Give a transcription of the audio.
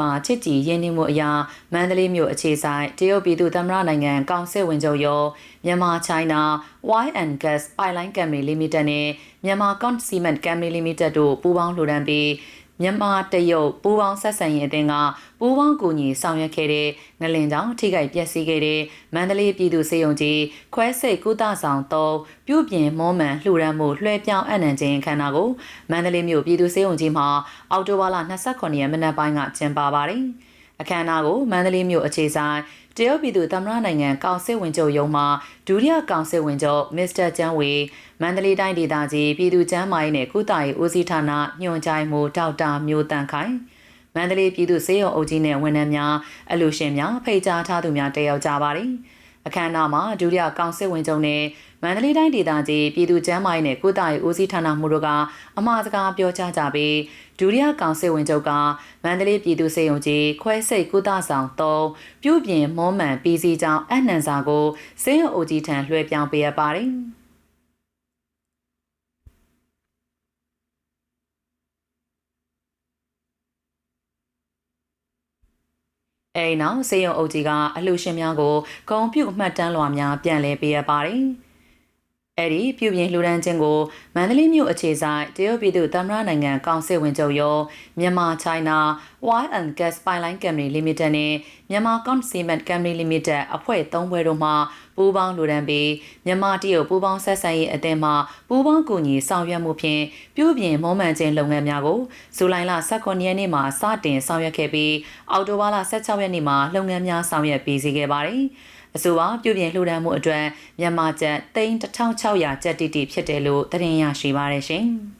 မှာချစ်ကြည်ရင်းနှီးမှုအရာမန္တလေးမြို့အခြေဆိုင်တရုတ်ပြည်သူ့သမ္မတနိုင်ငံကောင်စစ်ဝင်ချုပ်ရုံးမြန်မာချိုင်းနာ Y&N Gas Pipeline Company Limited နဲ့မြန်မာ Con Cement Company Limited တို့ပူးပေါင်းလှူဒါန်းပြီး မြန်မာတရုတ်ပူးပေါင်းဆက်ဆံရေးအသင်းကပူးပေါင်းကူညီဆောင်ရွက်ခဲ့တဲ့ငလင်ကြောင့်ထိခိုက်ပျက်စီးခဲ့တဲ့မန္တလေးပြည်သူ့စေယုံကြီးခွဲစိတ်ကုသဆောင်3ပြုပြင်မောမှန်လှူဒါန်းမှုလွှဲပြောင်းအနံ့ခြင်းခန္ဓာကိုမန္တလေးမြို့ပြည်သူ့စေယုံကြီးမှာအောက်တိုဘာလ29ရက်မနက်ပိုင်းကကျင်းပပါတယ်။ အခမ်းအနားကိုမန္တလေးမြို့အခြေဆိုင်တရုတ်ပြည်သူသမ္မတနိုင်ငံကောင်စစ်ဝင်ချုပ်ရုံးမှဒုတိယကောင်စစ်ဝင်ချုပ်မစ္စတာကျန်းဝေမန္တလေးတိုင်းဒေသကြီးပြည်သူ့ကျန်းမာရေးနဲ့ကုသရေးဦးစီးဌာနညွှန်ကြားမှုဒေါက်တာမျိုးတန်ခိုင်မန္တလေးပြည်သူ့စေယုံအုပ်ကြီးနဲ့ဝန်ထမ်းများအလူရှင်များဖိတ်ကြားထားသူများတက်ရောက်ကြပါတယ်။ အခမ်းအနားမှာဒုတိယကောင်စစ်ဝင်ချုပ်နဲ့မန္တလေးတိုင်းဒေသကြီးပြည်သူ့ကျန်းမာရေးနဲ့ကုသရေးဦးစီးဌာနမှုတို့ကအမှားစကားပြောကြားကြပြီးဒုတိယကောင်စစ်ဝင်ချုပ်ကမန္တလေးပြည်သူ့စေယုံကြီးခွဲစိတ်ကုသဆောင်3ပြုပြင်မောမှန်ပြည်စီကြောင်းအနှံစာကိုစေယုံအုပ်ကြီးထံလွှဲပြောင်းပေးရပါတယ်။ အဲဒီနောက်စေယုံအုပ်ကြီးကအလှူရှင်များကိုဂုံပြုတ်မှတ်တမ်းလွှာများပြန်လည်ပေးရပါတယ်။ အဲ့ဒီပြုပြင်လှူဒန်းခြင်းကိုမန္တလေးမြို့အခြေဆိုင်တရုတ်ပြည်သူ့သမ္မတနိုင်ငံကောင်စစ်ဝင်ချုပ်ရုံးမြန်မာ China Y&N Gas Pipeline Company Limited နဲ့မြန်မာ Con Cement Company Limited အဖွဲ့၃ဘွဲတို့မှပူးပေါင်းလှူဒန်းပြီးမြန်မာတရုတ်ပူးပေါင်းဆက်ဆံရေးအသင်းမှပူးပေါင်းကူညီဆောင်ရွက်မှုဖြင့်ပြုပြင်မွမ်းမံခြင်းလုပ်ငန်းများကိုဇူလိုင်လ18ရက်နေ့မှာစတင်ဆောင်ရွက်ခဲ့ပြီးအောက်တိုဘာလ16ရက်နေ့မှာလုပ်ငန်းများဆောင်ရွက်ပြီးစီခဲ့ပါတယ်။ အဆိုပါပြုပြင်လှူဒါန်းမှုအတွက်မြန်မာကျပ်31600ကျပ်တိတိဖြစ်တယ်လို့သတင်းရရှိပါရရှင်။